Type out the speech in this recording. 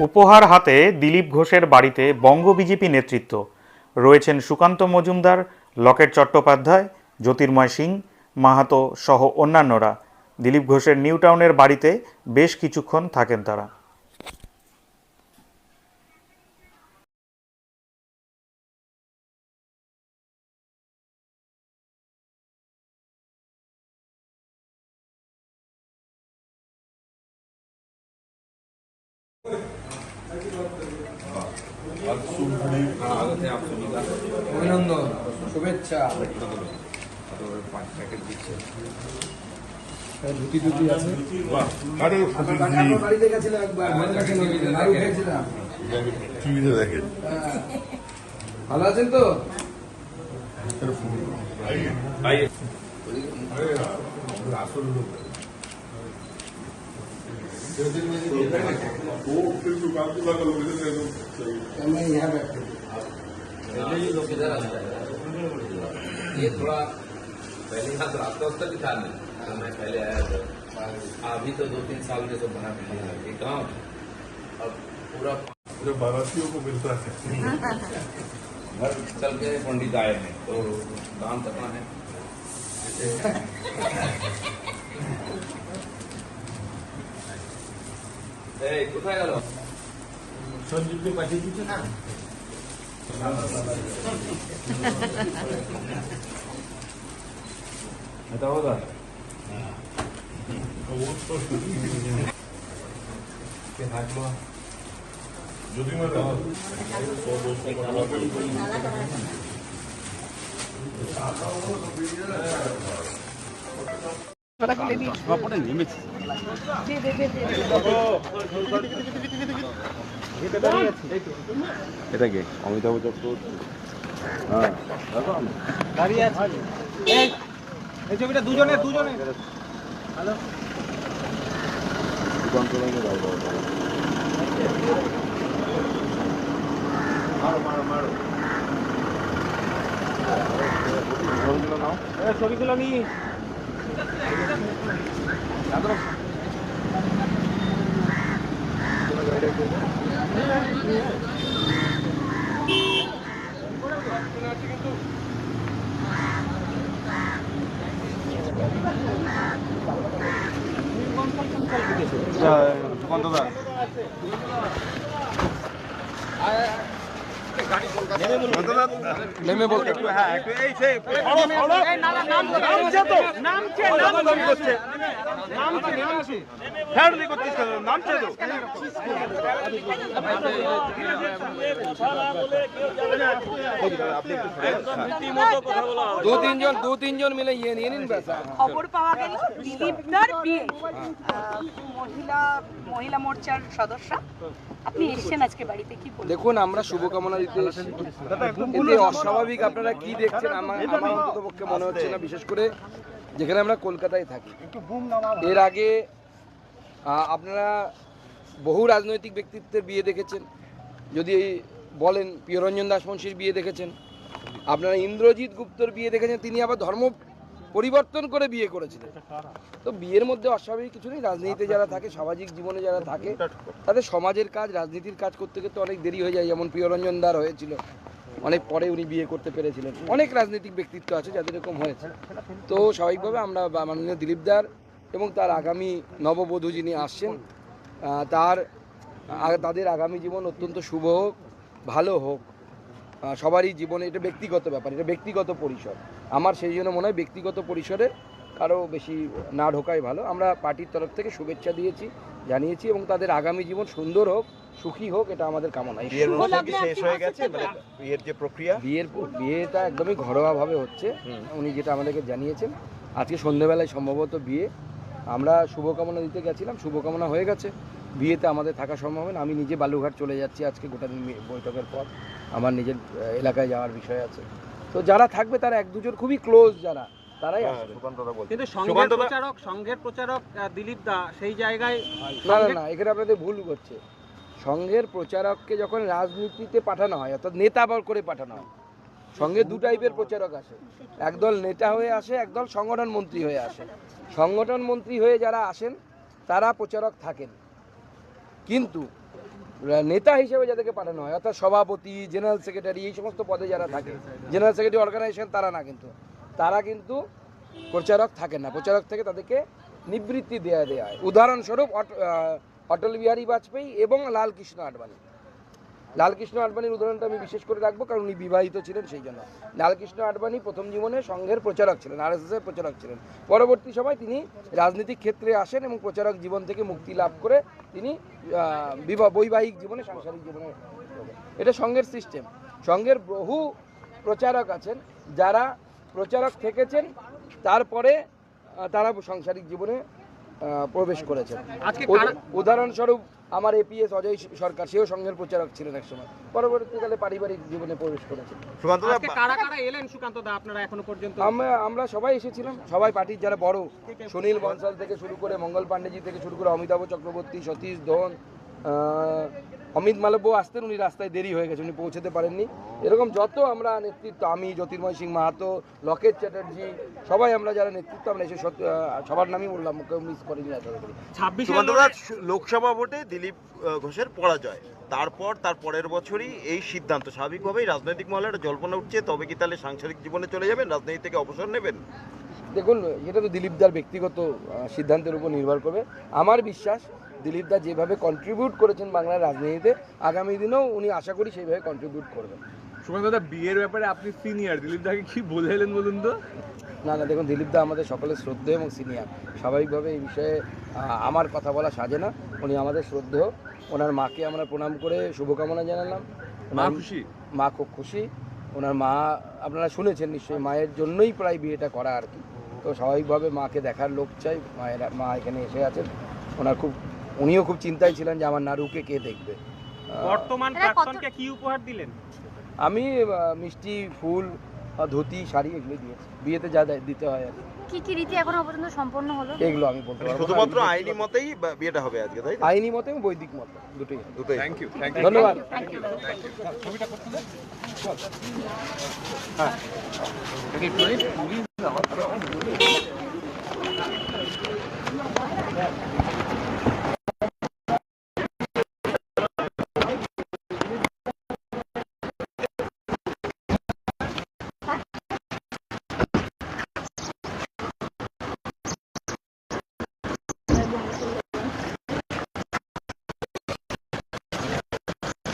উপহার হাতে দিলীপ ঘোষের বাড়িতে বঙ্গ বিজেপি নেতৃত্ব। রয়েছেন সুকান্ত মজুমদার, লকেট চট্টোপাধ্যায়, জ্যোতির্ময় সিং, মাহাতো সহ অন্যান্যরা। দিলীপ ঘোষের নিউটাউনের বাড়িতে বেশ কিছুক্ষণ থাকেন তারা। অভিনন্দন শুভেচ্ছা। ধুতি ধুতি আছে? বাড়িতে গেছিলাম একবার মনে রাখেন ওই যে নাড়ু খেয়েছিলাম টিভিতে দেখেন। হ্যাঁ। ভালো আছেন তো? वो फिर दुकान के लगा लोग इधर देखो सही। मैं यहाँ बैठे ये थोड़ा पहले यहाँ तो रास्ता वास्ता भी था नहीं तो मैं पहले आया था अभी तो दो तीन साल में तो बना भी है। ये गाँव अब पूरा जो बारातियों को मिलता है। घर चल के पंडित आए हैं तो दान करना है। এই কোথায় গেল? সঞ্জীবকে পাঠিয়ে দিচ্ছে না? এটা হলো যদি এটা কে? অমিতাভ চক্রবর্তী হ্যাঁ দাঁড়িয়ে আছে। এই এই ছবিটা দুজনে দুজনে। সুকান্ত রায়কে দু তিনজন দু তিনজন মিলে ইয়ে নিয়ে নিন খবর পাওয়া গেল মহিলা মহিলা মোর্চার সদস্য। আপনি এসেছেন আজকে বাড়িতে, কি দেখুন, আমরা শুভকামনা দিতে এতে অস্বাভাবিক আপনারা কি দেখছেন? আমার আমার অন্তত পক্ষে মনে হচ্ছে না বিশেষ করে যেখানে আমরা কলকাতায় থাকি। এর আগে আপনারা বহু রাজনৈতিক ব্যক্তিত্বের বিয়ে দেখেছেন। যদি বলেন প্রিয়রঞ্জন দাসমংশীর বিয়ে দেখেছেন। আপনারা ইন্দ্রজিৎ গুপ্তর বিয়ে দেখেছেন তিনি আবার ধর্ম পরিবর্তন করে বিয়ে করেছিলেন। তো বিয়ের মধ্যে অস্বাভাবিক কিছু নেই রাজনীতিতে যারা থাকে সামাজিক জীবনে যারা থাকে তাদের সমাজের কাজ রাজনীতির কাজ করতে করতে অনেক দেরি হয়ে যায়। যেমন প্রিয়রঞ্জন দার হয়েছিল অনেক পরে উনি বিয়ে করতে পেরেছিলেন। অনেক রাজনৈতিক ব্যক্তিত্ব আছে যাদের এরকম হয়েছে। তো স্বাভাবিকভাবে আমরা মাননীয় দিলীপ দার এবং তার আগামী নববধূ যিনি আসছেন তার তাদের আগামী জীবন অত্যন্ত শুভ হোক ভালো হোক। সবারই জীবনে এটা ব্যক্তিগত ব্যাপার এটা ব্যক্তিগত পরিসর। আমার সেই জন্য মনে হয় ব্যক্তিগত পরিসরে কারও বেশি না ঢোকাই ভালো। আমরা পার্টির তরফ থেকে শুভেচ্ছা দিয়েছি জানিয়েছি এবং তাদের আগামী জীবন সুন্দর হোক সুখী হোক এটা আমাদের কামনা। বিয়ের শেষ হয়ে গেছে? মানে বিয়ের যে প্রক্রিয়া? বিয়ের বিয়েটা একদমই ঘরোয়াভাবে হচ্ছে। উনি যেটা আমাদেরকে জানিয়েছেন আজকে সন্ধ্যেবেলায় সম্ভবত বিয়ে। আমরা শুভকামনা দিতে গেছিলাম শুভকামনা হয়ে গেছে। বিয়েতে আমাদের থাকা সম্ভব হবে না। আমি নিজে বালুঘাট চলে যাচ্ছি আজকে গোটা দিন বৈঠকের পর। আমার নিজের এলাকায় যাওয়ার বিষয় আছে। তো যারা থাকবে তারা এক দুজন খুবই ক্লোজ যারা তারাই আসবে। কিন্তু সংঘের প্রচারক সংঘের প্রচারক দিলীপ দা সেই জায়গায় না না না এখানে আপনাদের ভুল হচ্ছে। সংঘের প্রচারককে যখন রাজনীতিতে পাঠানো হয় অর্থাৎ নেতা বল করে পাঠানো হয় সঙ্গে দু টাইপের প্রচারক আসে। একদল নেতা হয়ে আসে একদল সংগঠন মন্ত্রী হয়ে আসে। সংগঠন মন্ত্রী হয়ে যারা আসেন তারা প্রচারক থাকেন। কিন্তু নেতা হিসেবে যাদেরকে পাঠানো হয়, অর্থাৎ সভাপতি জেনারেল সেক্রেটারি এই সমস্ত পদে যারা থাকে জেনারেল সেক্রেটারি অর্গানাইজেশন তারা না কিন্তু। তারা কিন্তু প্রচারক থাকেন না। প্রচারক থেকে তাদেরকে নিবৃত্তি দেওয়া দেওয়া হয়। উদাহরণস্বরূপ অটল বিহারী বাজপেয়ী এবং লালকৃষ্ণ আডবাণী। লালকৃষ্ণ আডবাণীর উদাহরণটা আমি বিশেষ করে রাখব কারণ উনি বিবাহিত ছিলেন সেই জন্য। লালকৃষ্ণ আডবাণী প্রথম জীবনে সংঘের প্রচারক ছিলেন আর এর প্রচারক ছিলেন। পরবর্তী সময় তিনি রাজনৈতিক ক্ষেত্রে আসেন এবং প্রচারক জীবন থেকে মুক্তি লাভ করে তিনি বৈবাহিক জীবনে সাংসারিক জীবনে এটা সংঘের সিস্টেম সংঘের বহু প্রচারক আছেন যারা প্রচারক থেকেছেন তারপরে তারা সাংসারিক জীবনে প্রবেশ করেছেন। আজকে উদাহরণস্বরূপ আমার এপিএস অজয় সরকার সেও সংঘের প্রচারক ছিলেন একসময় পরবর্তীকালে পারিবারিক জীবনে প্রবেশ করেছেন সুকান্ত দা আজকে কারা কারা এলেন সুকান্ত দা আপনারা এখনও পর্যন্ত? আমরা আমরা সবাই এসেছিলাম সবাই পার্টির যারা বড় সুনীল বনসাল থেকে শুরু করে মঙ্গল পাণ্ডেজি থেকে শুরু করে অমিতাভ চক্রবর্তী সতীশ ধন অমিত মালব্য আসতেন উনি রাস্তায় দেরি হয়ে গেছে উনি পৌঁছতে পারেননি। এরকম যত আমরা নেতৃত্ব আমি জ্যোতির্ময় সিং মাহাতো লকেট চ্যাটার্জি সবাই আমরা যারা নেতৃত্ব আমরা এসে সত্য- সবার নামই বললাম কেউ মিস করিনি ছাব্বিশে লোকসভা ভোটে দিলীপ ঘোষের পরাজয়। তারপর তার পরের বছরই এই সিদ্ধান্ত। স্বাভাবিকভাবেই রাজনৈতিক মহলে একটা জল্পনা উঠছে তবে কি তাহলে সাংসারিক জীবনে চলে যাবেন? রাজনীতি থেকে অবসর নেবেন? দেখুন এটা তো দিলীপ দিলীপদার ব্যক্তিগত সিদ্ধান্তের উপর নির্ভর করবে। আমার বিশ্বাস দিলীপদা যেভাবে কন্ট্রিবিউট করেছেন বাংলার রাজনীতিতে আগামী দিনেও উনি আশা করি সেইভাবে কন্ট্রিবিউট করবেন। সুকান্ত দা বিয়ের ব্যাপারে আপনি সিনিয়র দিলীপ দাকে কি বলে বলুন তো? না না দেখুন দিলীপদা আমাদের সকলের শ্রদ্ধেয় এবং সিনিয়র স্বাভাবিকভাবে এই বিষয়ে আমার কথা বলা সাজে না। উনি আমাদের শ্রদ্ধেয়। ওনার মাকে আমরা প্রণাম করে শুভকামনা জানালাম। মা খুশি? মা খুব খুশি। ওনার মা আপনারা শুনেছেন নিশ্চয়ই মায়ের জন্যই প্রায় বিয়েটা করা আর কি। তো স্বাভাবিকভাবে মাকে দেখার লোক চাই। মায়ের মা এখানে এসে আছেন। ওনার খুব উনিও খুব চিন্তায় ছিলেন যে আমার নারুকে কে দেখবে। বর্তমান প্রাক্তনকে কি উপহার দিলেন? আমি মিষ্টি ফুল ধুতি শাড়ি এগুলো দিয়েছি। বিয়েতে যা দিতে হয় আর কি। কি রীতি এখনও পর্যন্ত সম্পন্ন হলো? এগুলো আমি বলতে পারব শুধুমাত্র আইনি মতেই বিয়েটা হবে আজকে তাই? আইনি মতে এবং বৈদিক মতে দুটোই। দুটোই থ্যাংক ইউ থ্যাংক ইউ ধন্যবাদ।